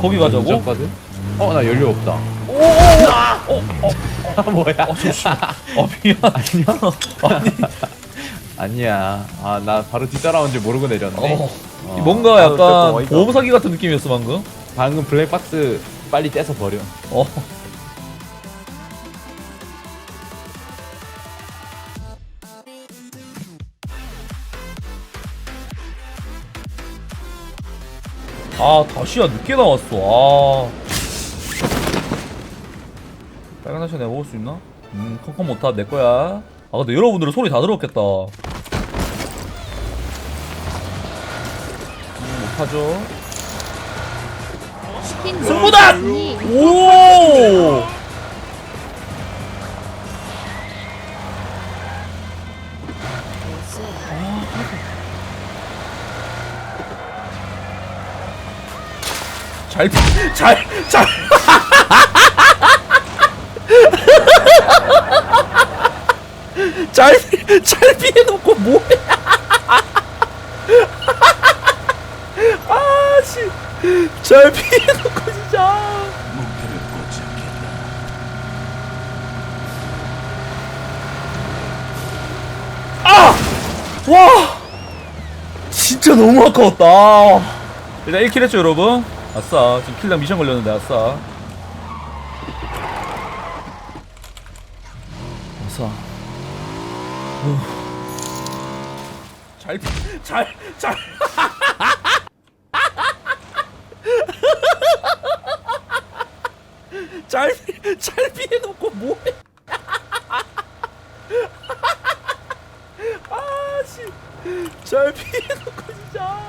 거기 가자고? 운전카드? 어, 나 연료 없다. 오오오 뭐야? 아 잠시만 아 미안 아니 아니야. 아, 나 바로 뒤따라온 줄 모르고 내렸네. 어, 어. 뭔가 아, 약간 보험 사기 같은 느낌이었어 방금 방금 블랙박스 빨리 떼서 버려. 어 아, 다시야 늦게 나왔어. 아. 빨간 다시 내가 먹을 수 있나? 음, 컴컴 못하, 내 거야. 아, 근데 여러분들은 소리 다 들었겠다. 음, 못하죠. 승부다! 먹었으니 오! 잘, 잘, 잘. 잘, 잘 피해놓고 뭐해? 아, 씨. 잘 피해놓고 진짜. 아! 와! 진짜 너무 아까웠다. 일단 1킬 했죠, 여러분? 아싸. 지금 킬당 미션 걸렸는데, 아싸. 아싸. 후. 잘, 피- 잘, 잘. 잘, 피- 잘 피해놓고 뭐해? 아, 씨. 잘 피해놓고 진짜.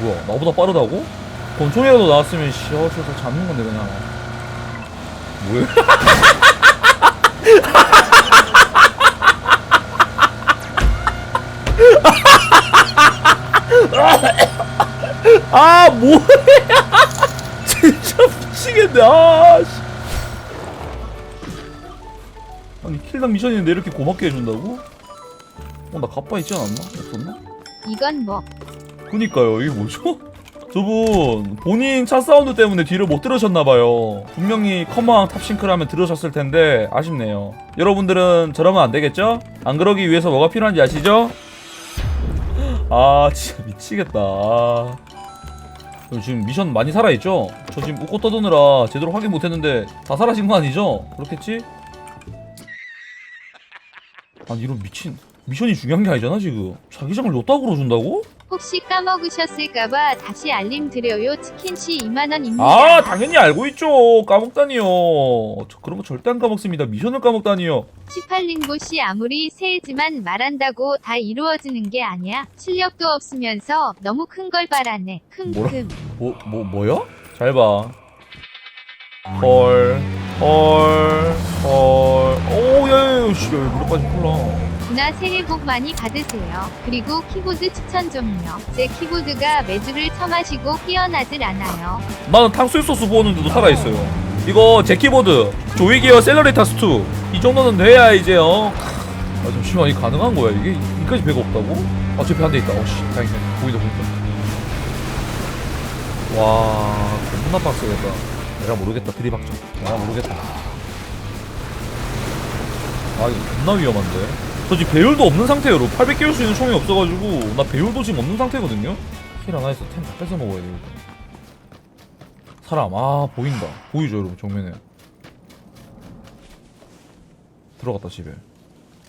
뭐야, 나보다 빠르다고? 권총이라도 나왔으면, 씨, 어, 저거 잡는 건데, 그냥. 뭐야? 아, 뭐야? 진짜 미치겠네, 아, 씨. 아니 킬당 미션인데 이렇게 고맙게 해준다고? 어나 갑바 있지 않았나? 없었나? 이건 뭐 그니까요 이게 뭐죠? 저분 본인 차 사운드 때문에 뒤를 못 들으셨나봐요 분명히 커망 탑싱크라면 들으셨을 텐데 아쉽네요 여러분들은 저러면 안 되겠죠? 안 그러기 위해서 뭐가 필요한지 아시죠? 아 진짜 미치겠다 아. 지금 미션 많이 살아있죠? 저 지금 웃고 떠드느라 제대로 확인 못했는데 다 사라진 거 아니죠? 그렇겠지? 아니 이런 미친 미션이 중요한 게 아니잖아 지금 자기장을 요따구로 준다고? 혹시 까먹으셨을까봐 다시 알림 드려요. 치킨시 2만원입니다. 아 당연히 알고 있죠. 까먹다니요. 저 그런 거 절대 안 까먹습니다. 미션을 까먹다니요. 18링보씨 아무리 새지만 말한다고 다 이루어지는 게 아니야? 실력도 없으면서 너무 큰 걸 바라네? 킁킁. 뭐, 뭐, 뭐야? 잘 봐. 헐, 헐, 헐. 오, 야, 야, 야, 씨, 야, 무릎까지 콜라. 누나 새해 복 많이 받으세요. 그리고 키보드 추천 좀요. 제 키보드가 매주를 처마시고 깨어나질 않아요. 나는 탕수육 소스 부었는데도 살아있어요. 이거 제 키보드, 조이기어 셀러리타스 2. 이 정도는 돼야 이제, 어. 아, 잠시만, 이게 가능한 거야? 이게, 이까지 배가 없다고? 아, 저배한대 있다. 어씨, 다행이다. 보이다, 보이다. 와, 겁나 빡세겠다. 내가 모르겠다, 드리박정. 내가 모르겠다. 아, 이거 겁나 위험한데? 저 지금 배율도 없는 상태로 800 깨울 수 있는 총이 없어가지고 나 배율도 지금 없는 상태거든요? 킬 하나에서 템 다 뺏어 먹어야 돼 이거. 사람. 아 보인다. 보이죠 여러분 정면에. 들어갔다 집에.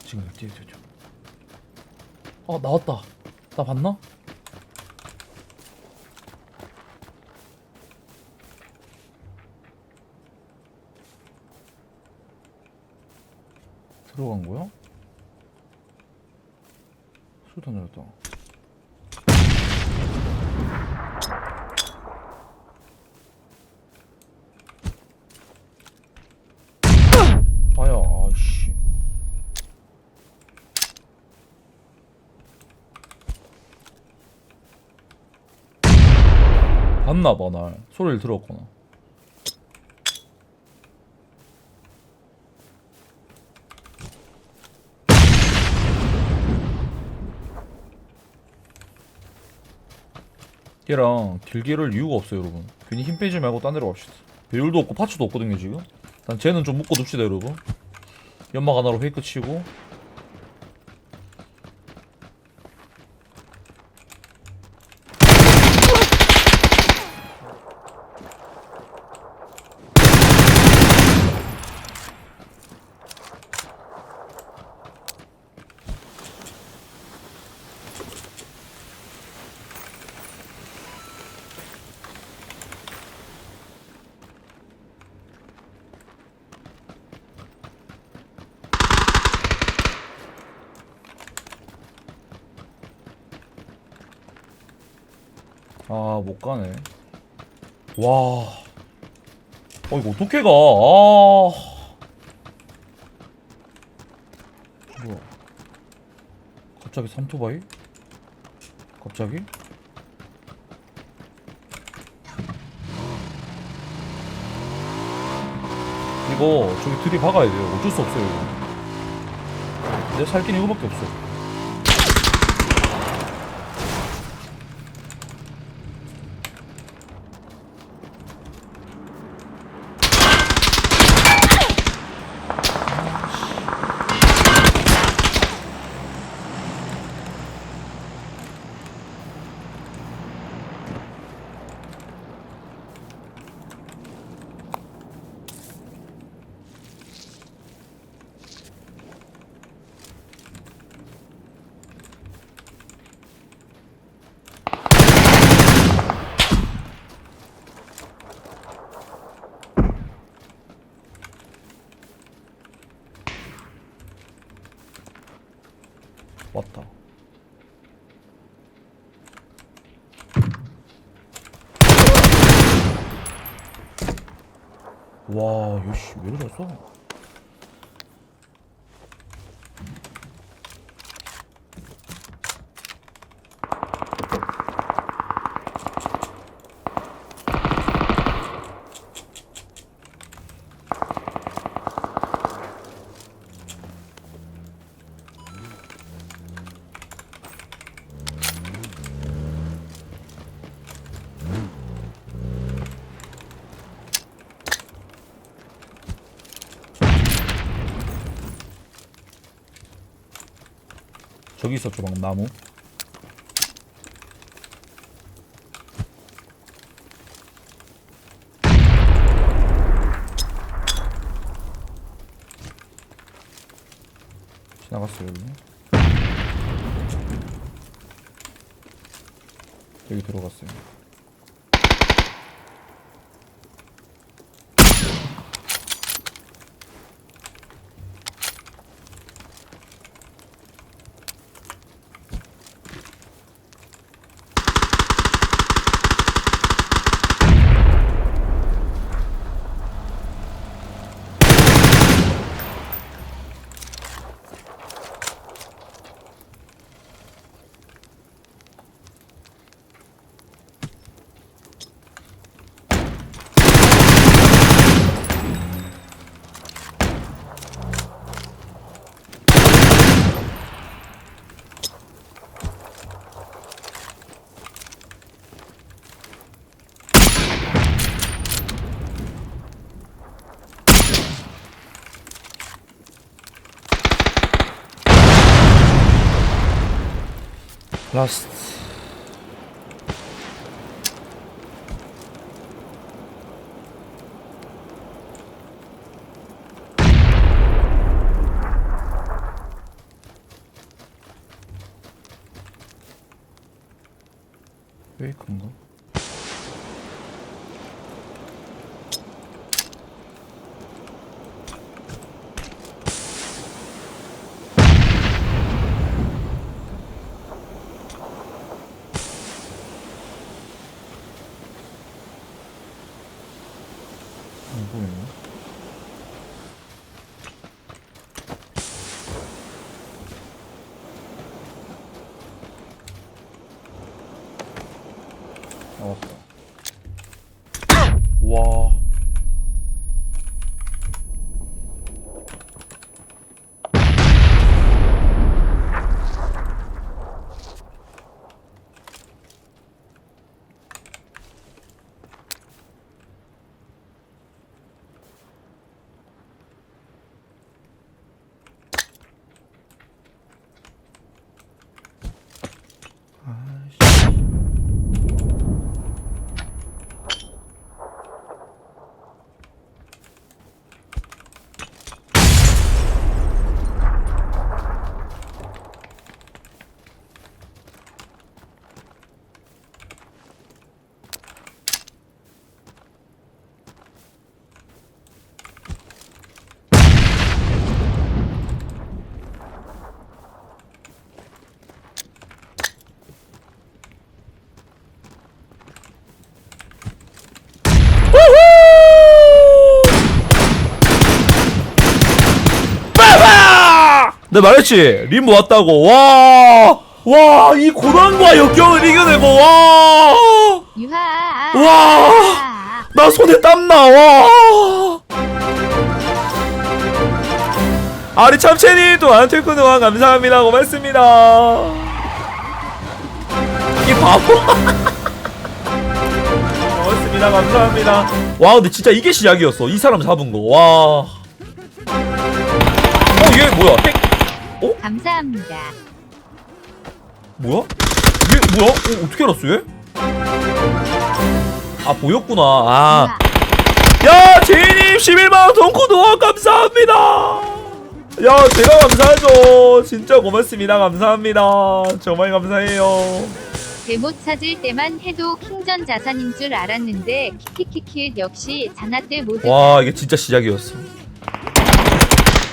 지금 뛰어 뛰어 아 나왔다. 나 봤나? 들어간 거야? 수류탄 날았다. 아야 아씨. 봤나봐 날. 소리를 들었구나. 얘랑 길게 이럴 이유가 없어요 여러분. 괜히 힘 빼지 말고 딴 데로 갑시다. 배율도 없고 파츠도 없거든요 지금. 일단 쟤는 좀 묶어둡시다 여러분. 연막 하나로 페이크 치고 아, 못 가네. 와. 어, 이거 어떻게 가? 아. 뭐야. 갑자기 삼토바이? 갑자기? 이거 저기 들이박아야 돼요. 어쩔 수 없어요, 이거. 내 살기는 이거밖에 없어. 왔다. 와, 요씨, 왜 이러셨어? 저기 있었죠, 방금 나무. 지나갔어요, 여기. 여기 들어갔어요. 라스트. 페이크인가? 안 보이네. 아, 맞다. 내 말했지. 림 모았다고. 와 와 이 고난과 역경을 이겨내고 와나 유하. 와. 손에 땀나 와. 아리 참채님 또한 퇴근 응원 감사합니다. 고맙습니다. 이 바보? 고맙습니다. 감사합니다. 와 근데 진짜 이게 시작이었어. 이 사람 잡은 거 와. 어, 얘 뭐야? 핵? 감사합니다. 뭐야? 얘 뭐야? 어, 어떻게 알았어, 얘? 아, 보였구나. 아. 야, 제이님 11만원 돈코드 와 감사합니다. 야, 제가 감사하죠. 진짜 고맙습니다. 감사합니다. 정말 감사해요. 데모 찾을 때만 해도 킹전 자산인 줄 알았는데 키키키키 역시 자나 때 모두 와, 이게 진짜 시작이었어.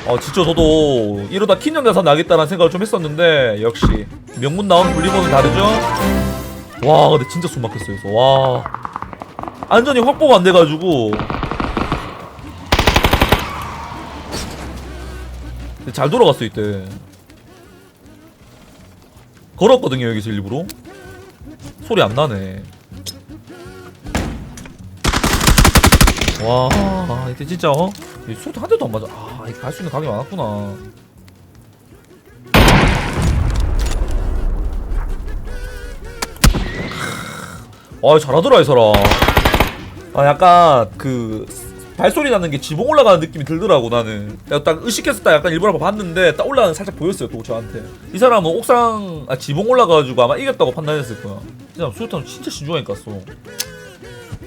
아, 진짜 저도 이러다 킹년 자산 나겠다는 생각을 좀 했었는데, 역시. 명문 나온 블리본은 다르죠? 와, 근데 진짜 숨 막혔어요, 그래서. 와. 안전이 확보가 안 돼가지고. 잘 돌아갔어, 이때. 걸었거든요, 여기서 일부러. 소리 안 나네. 와, 이때 진짜, 어? 이 소리 한 대도 안 맞아. 아, 갈 수 있는 각이 많았구나. 아, 잘하더라, 이 사람. 아, 약간, 그, 발소리 나는 게 지붕 올라가는 느낌이 들더라고, 나는. 내가 딱 의식해서 딱 약간 일부러 봤는데, 딱 올라가는 게 살짝 보였어요, 또 저한테. 이 사람은 옥상, 아, 지붕 올라가가지고 아마 이겼다고 판단했을 거야. 이 사람 수류탄 진짜 신중하게 깠어.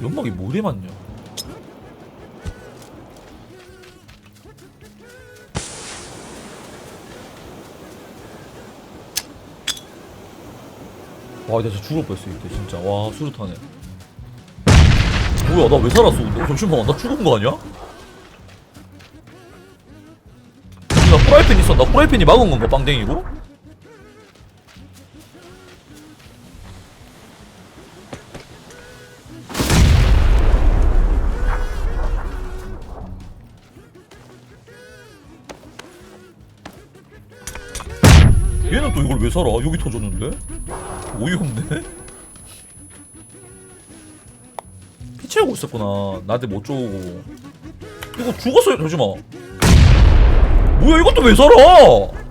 연막이 뭐래 맞냐? 와, 나 진짜 죽을 뻔했어, 이때, 진짜. 와, 수류탄에. 뭐야, 나 왜 살았어, 근데? 어, 잠시만, 나 죽은 거 아니야? 나 프라이팬 있었나? 프라이팬이 막은 건가, 빵댕이고? 얘는 또 이걸 왜 살아? 여기 터졌는데? 어이없네? 피 채우고 있었구나. 나한테 못 쪼고. 이거 죽었어요 잠시만. 뭐야 이것도 왜 살아?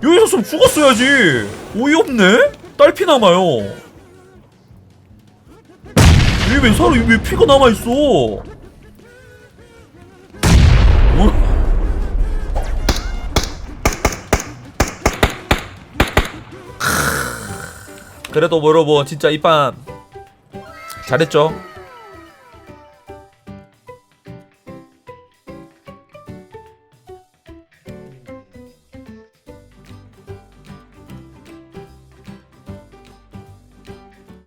여기 있었으면 죽었어야지. 어이없네? 딸피 남아요. 얘왜 살아? 왜 피가 남아있어? 뭐야 그래도 뭐 여러분 진짜 이판 잘했죠